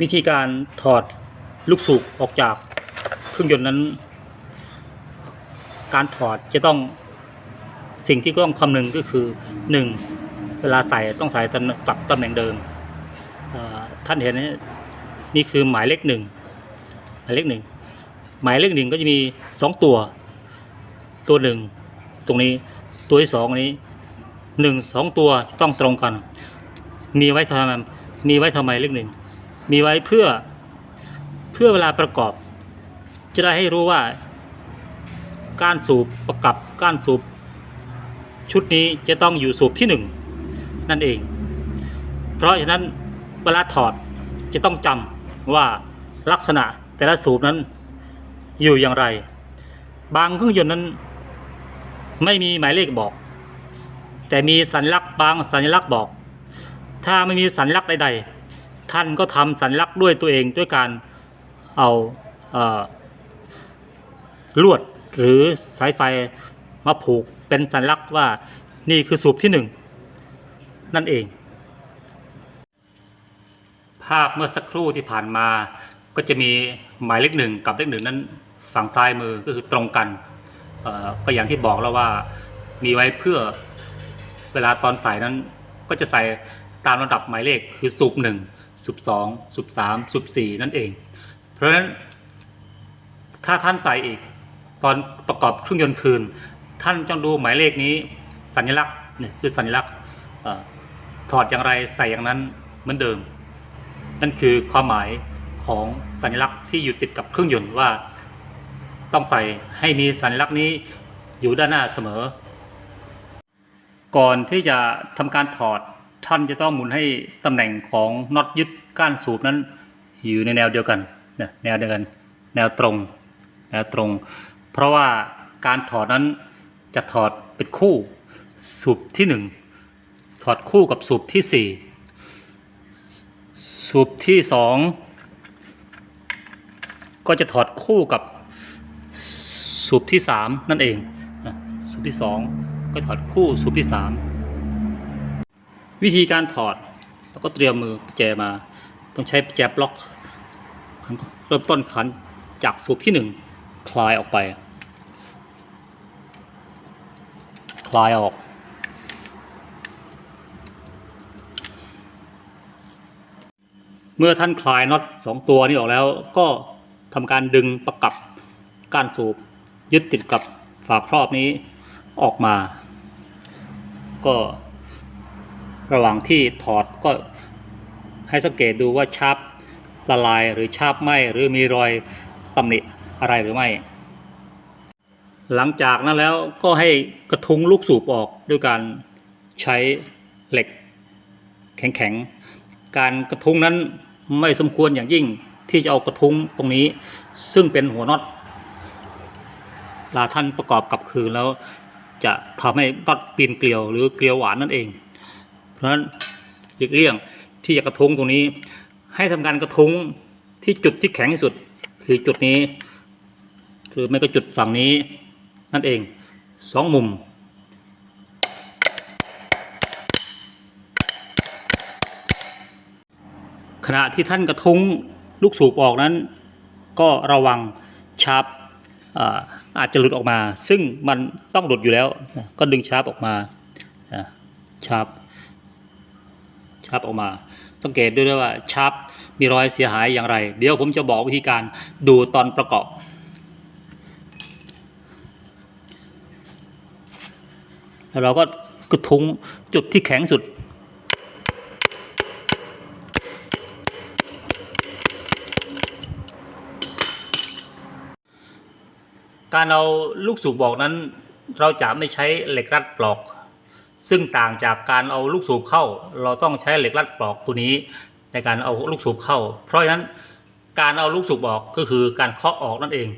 วิธีการถอดลูกสูบออกจากเครื่องยนต์นั้น การถอดจะต้องสิ่งที่ต้องคำนึงก็คือหนึ่งเวลาใส่ต้องใส่ตันกลับตำแหน่งเดิม ท่านเห็นนี่คือหมายเลขหนึ่งหมายเลขหนึ่งหมายเลขหนึ่งก็จะมีสองตัว ตัวหนึ่งตรงนี้ตัวที่สองอันนี้หนึ่งสองตัวต้องตรงกัน มีไว้ทำไมมีไว้ทำไมเลขหนึ่ง มีไว้เพื่อเพื่อเวลาประกอบ จะได้ให้รู้ว่า การสูบประกับการสูบชุดนี้จะต้องอยู่สูบที่หนึ่งนั่นเอง เพราะฉะนั้นเวลาถอดจะต้องจำว่าลักษณะแต่ละสูบนั้นอยู่อย่างไร บางเครื่องยนต์นั้น ไม่มีหมายเลขบอก แต่มีสัญลักษณ์บางสัญลักษณ์บอก ถ้าไม่มีสัญลักษณ์ใดๆ ท่านก็ทำสัญลักษณ์ด้วยตัวเองด้วยการเอาเอลวดหรือสายไฟมาผูกเป็นสัญลักษณ์ว่านี่คือสูบที่หนึ่งนั่นเอง ภาพเมื่อสักครู่ที่ผ่านมาก็จะมีหมายเลขหนึ่งกับเลขหนึ่งนั้นฝั่งซ้ายมือก็คือตรงกันก็อย่างที่บอกแล้วว่ามีไว้เพื่อเวลาตอนใส่นั้นก็จะใส่ตามระดับหมายเลขคือสูบหนึ่ง สูบสองสูบสามสูบสี่นั่นเอง เพราะฉะนั้นถ้าท่านใส่อีกตอนประกอบเครื่องยนต์คืน ท่านจ้องดูหมายเลขนี้ สัญลักษณ์นี่คือสัญลักษณ์ถอดอย่างไรใส่อย่างนั้นเหมือนเดิม นั่นคือความหมายของสัญลักษณ์ที่อยู่ติดกับเครื่องยนต์ว่า ต้องใส่ให้มีสัญลักษณ์นี้อยู่ด้านหน้าเสมอ ก่อนที่จะทำการถอด ท่านจะต้องหมุนให้ตำแหน่งของน็อตยึดก้านสูบนั้น อยู่ในแนวเดียวกันนะแนวเดียวกันแนวตรงแนวตรง เพราะว่าการถอดนั้นจะถอดเป็นคู่สูบที่หนึ่งถอดคู่กับสูบที่สี่สูบที่สองก็จะถอดคู่กับสูบที่สามนั่นเองนะสูบที่สองก็ถอดคู่สูบที่สาม วิธีการถอดเราก็เตรียมมือแจมา ต้องใช้แจบล็อกเริ่มต้นขันจากสูบที่หนึ่งคลายออกไป คลายออก เมื่อท่านคลายน็อตสองตัวนี้ออกแล้ว ก็ทำการดึงประกับก้านสูบยึดติดกับฝาครอบนี้ออกมา ก็ ระหว่างที่ถอดก็ให้สังเกตดูว่าชับละลายหรือชาบไหมหรือมีรอยตำหนิอะไรหรือไม่ หลังจากนั้นแล้วก็ให้กระทุ้งลูกสูบออกด้วยการใช้เหล็กแข็งๆ การกระทุ้งนั้นไม่สมควรอย่างยิ่งที่จะเอากระทุ้งตรงนี้ ซึ่งเป็นหัวน็อตลาท่านประกอบกับคืนแล้วจะทำให้น็อตปีนเกลียวหรือเกลียวหวานนั่นเอง เพราะฉะนั้นหลีกเลี่ยงที่จะกระทุ้งตรงนี้ ให้ทำการกระทุ้งที่จุดที่แข็งที่สุด คือจุดนี้ คือไม่ก็จุดฝั่งนี้ นั่นเองสองมุมขณะที่ท่านกระทุ้งลูกสูบออกนั้น ก็ระวังชาร์ปอาอาจจะหลุดออกมา ซึ่งมันต้องหลุดอยู่แล้ว ก็ดึงชาร์ปออกมาอ่าชาร์ป ชาร์ปออกมา สังเกตด้วยว่าชาร์ปมีรอยเสียหายอย่างไร เดี๋ยวผมจะบอกวิธีการดูตอนประกอบ แล้วเราก็กระทุ้งจุดที่แข็งสุดการเอาลูกสูบบอกนั้น เราจะไม่ใช้เหล็กรัดปลอก ซึ่งต่างจากการเอาลูกสูบเข้า เราต้องใช้เหล็กรัดปลอกตัวนี้ ในการเอาลูกสูบเข้า เพราะฉะนั้นการเอาลูกสูบออกก็คือการเคาะออกนั่นเอง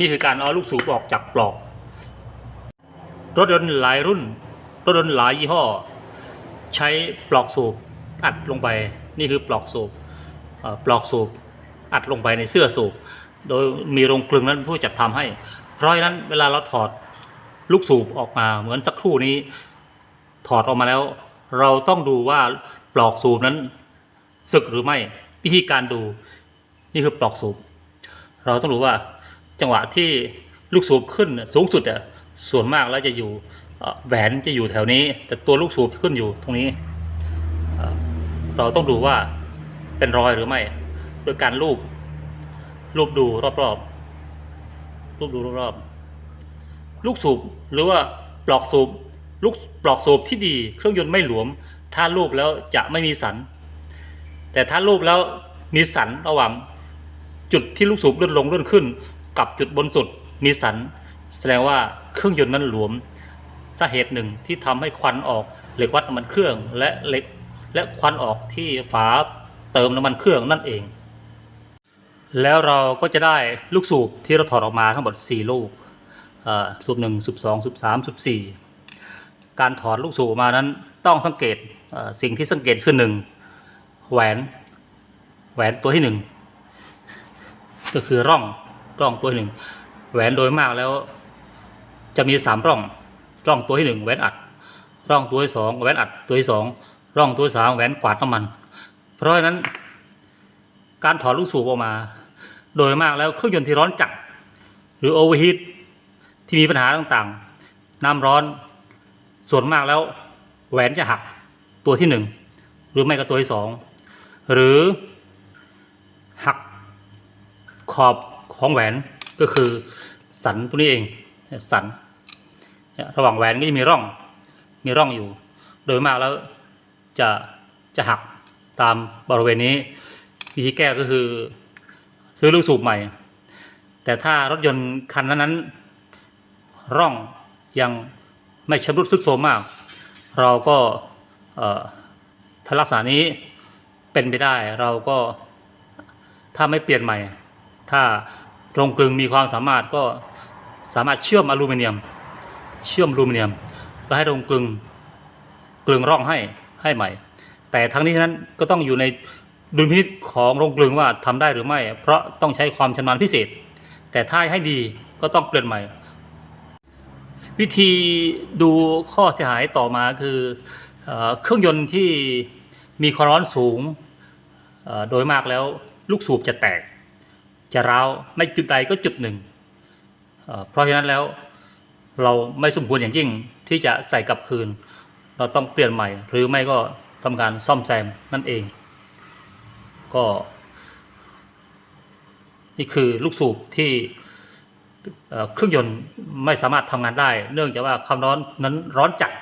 นี่คือการเอาลูกสูบออกจากปลอก รถยนต์หลายรุ่น รถยนต์หลายยี่ห้อ ใช้ปลอกสูบอัดลงไป นี่คือปลอกสูบปลอกสูบอัดลงไปในเสื้อสูบ โดยมีโรงกลึงนั้นผู้จัดทำให้ เพราะฉะนั้นเวลาเราถอดลูกสูบออกมาเหมือนสักครู่นี้ ถอดออกมาแล้ว เราต้องดูว่าปลอกสูบนั้นสึกหรือไม่วิธีการดูนี่คือปลอกสูบ เราต้องรู้ว่า จังหวะที่ลูกสูบขึ้นสูงสุดอะส่วนมากแล้วจะอยู่แหวนจะอยู่แถวนี้ แต่ตัวลูกสูบขึ้นอยู่ตรงนี้เอ่อเราต้องดูว่าเป็นรอยหรือไม่โดยการลูบลูบดูรอบๆลูบดูรอบๆลูกสูบหรือว่าปลอกสูบลูกปลอกสูบที่ดีเครื่องยนต์ไม่หลวม ถ้าลูบแล้วจะไม่มีสัน แต่ถ้าลูบแล้วมีสันระหว่างจุดที่ลูกสูบเลื่อนลงเลื่อนขึ้น กับจุดบนสุดมีสัน แสดงว่าเครื่องยนต์นั้นหลวมสาเหตุหนึ่งที่ทำให้ควันออกเหล็กวัดน้ำมันเครื่องและเหล็กและควันออกที่ฝาเติมน้ำมันเครื่องนั่นเอง แล้วเราก็จะได้ลูกสูบที่เราถอดออกมาทั้งหมด 4 ลูกสูบหนึ่งสูบสองสูบสามสูบสี่การถอดลูกสูบมานั้นต้องสังเกตสิ่งที่สังเกตคือหนึ่งแหวนแหวนตัวที่หนึ่งก็คือร่อง ร่องตัวที่หนึ่งแหวนโดยมากแล้ว จะมีสามร่อง ร่องตัวที่หนึ่งแหวนอัด ร่องตัวที่สองแหวนอัดตัวที่สองร่องตัวที่สามแหวนกวาดน้ำมัน เพราะฉะนั้น การถอดลูกสูบออกมา โดยมากแล้วเครื่องยนต์ที่ร้อนจัดหรือโอเวอร์ฮีทที่มีปัญหาต่างๆ น้ำร้อนส่วนมากแล้วแหวนจะหักตัวที่หนึ่งหรือไม่ก็ตัวที่สองหรือหักขอบ ของแหวนก็คือสันตัวนี้เองสันระหว่างแหวนก็จะมีร่องมีร่องอยู่ โดยมากแล้วจะจะหักตามบริเวณนี้วิธีแก้ก็คือซื้อลูกสูบใหม่ แต่ถ้ารถยนต์คันนั้นๆร่องยังไม่ชำรุดทรุดโทรมมาก เราก็เอ่อถ้าลักษณะนี้เป็นไปได้เราก็ถ้าไม่เปลี่ยนใหม่ ถ้า โรงกลึงมีความสามารถก็สามารถเชื่อมอลูมิเนียม เชื่อมอลูมิเนียมแล้วให้โรงกลึงกลึงร่องให้ให้ใหม่ แต่ทั้งนี้ทั้งนั้นก็ต้องอยู่ในดุลพินิจของโรงกลึงว่าทำได้หรือไม่ เพราะต้องใช้ความชำนาญพิเศษ แต่ถ้าให้ดีก็ต้องเปลี่ยนใหม่ วิธีดูข้อเสียหายต่อมาคือเอเครื่องยนต์ที่มีความร้อนสูงโดยมากแล้วลูกสูบจะแตก จะร้าวไม่จุดใดก็จุดหนึ่ง เพราะฉะนั้นแล้วเราไม่สมควรอย่างยิ่งที่จะใส่กลับคืน เราต้องเปลี่ยนใหม่ หรือไม่ก็ทำการซ่อมแซมนั่นเอง ก็ นี่คือลูกสูบที่เอ่อเครื่องยนต์ไม่สามารถทำงานได้ เนื่องจากว่าความร้อนนั้นร้อนจัด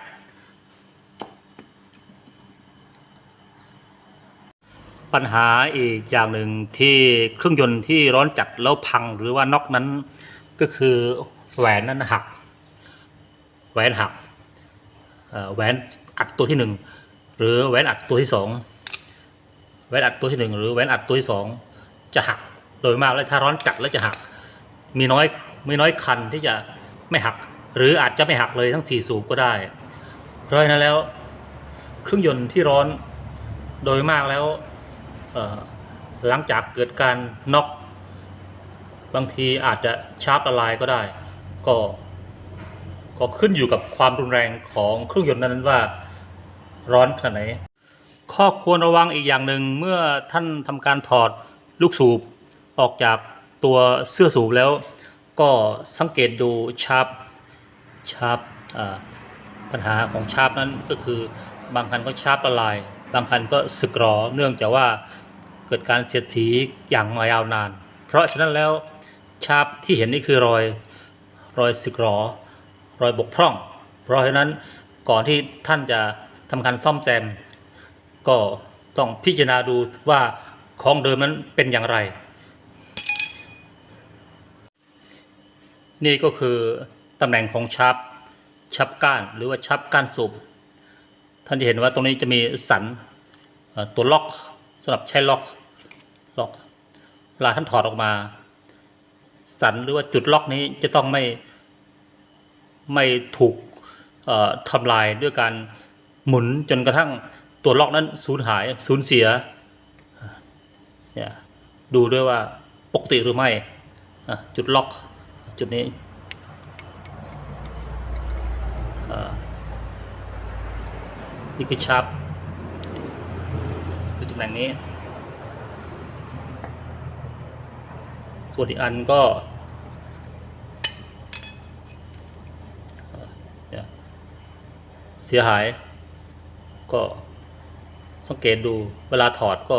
ปัญหาอีกอย่างหนึ่งที่เครื่องยนต์ที่ร้อนจัดแล้วพังหรือว่าน็อกนั้นก็คือแหวนนั้นหัก แหวนหักแหวนอัดตัวที่หนึ่งหรือแหวนอัดตัวที่สองแหวนอัดตัวที่หนึ่งหรือแหวนอัดตัวที่สองจะหักโดยมากแล้วถ้าร้อนจัดแล้วจะหัก มีน้อยไม่น้อยคันที่จะไม่หัก หรืออาจจะไม่หักเลยทั้งสี่สูบก็ได้ เพราะฉะนั้นแล้ว เครื่องยนต์ที่ร้อนโดยมากแล้ว หลังจากเกิดการน็อกบางทีอาจจะชาร์ปละลายก็ได้ ก็ก็ขึ้นอยู่กับความรุนแรงของเครื่องยนต์นั้นว่าร้อนขนาดไหน ข้อควรระวังอีกอย่างหนึ่งเมื่อท่านทำการถอดลูกสูบออกจากตัวเสื้อสูบแล้ว ก็สังเกตดูชาร์ปชาร์ปปัญหาของชาร์ปนั้นก็คือบางคันก็ชาร์ปละลาย บางคันก็สึกหรอเนื่องจากว่าเกิดการเสียดสีอย่างมายาวนาน เพราะฉะนั้นแล้วชาร์ปที่เห็นนี่คือรอยรอยสึกหรอรอยบกพร่อง เพราะฉะนั้นก่อนที่ท่านจะทำการซ่อมแซม ก็ต้องพิจารณาดูว่าของเดิมนั้นเป็นอย่างไร นี่ก็คือตำแหน่งของชับชับก้านหรือว่าชับก้านสูบ ท่านจะเห็นว่าตรงนี้จะมีสันตัวล็อกสำหรับใช้ล็อกล็อกเวลาท่านถอดออกมา สันหรือว่าจุดล็อกนี้จะต้องไม่ไม่ถูกทำลายด้วยการหมุนจนกระทั่งตัวล็อกนั้นสูญหายสูญเสียเนี่ยดูด้วยว่าปกติหรือไม่จุดล็อกจุดนี้เอ่อ นี่คือชาร์ปคือตำแหน่งนี้ ส่วนอีกอันก็เสียหาย ก็สังเกตดูเวลาถอดก็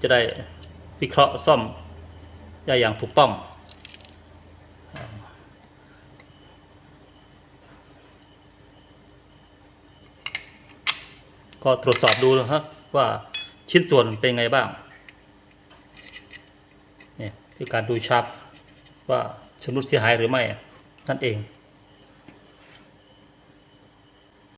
จะได้วิเคราะห์ซ่อมได้อย่างถูกต้อง ก็ตรวจสอบดูนะฮะว่าชิ้นส่วนเป็นไงบ้างเนี่ยคือการดูชับว่าชำรุดเสียหายหรือไม่นั่นเอง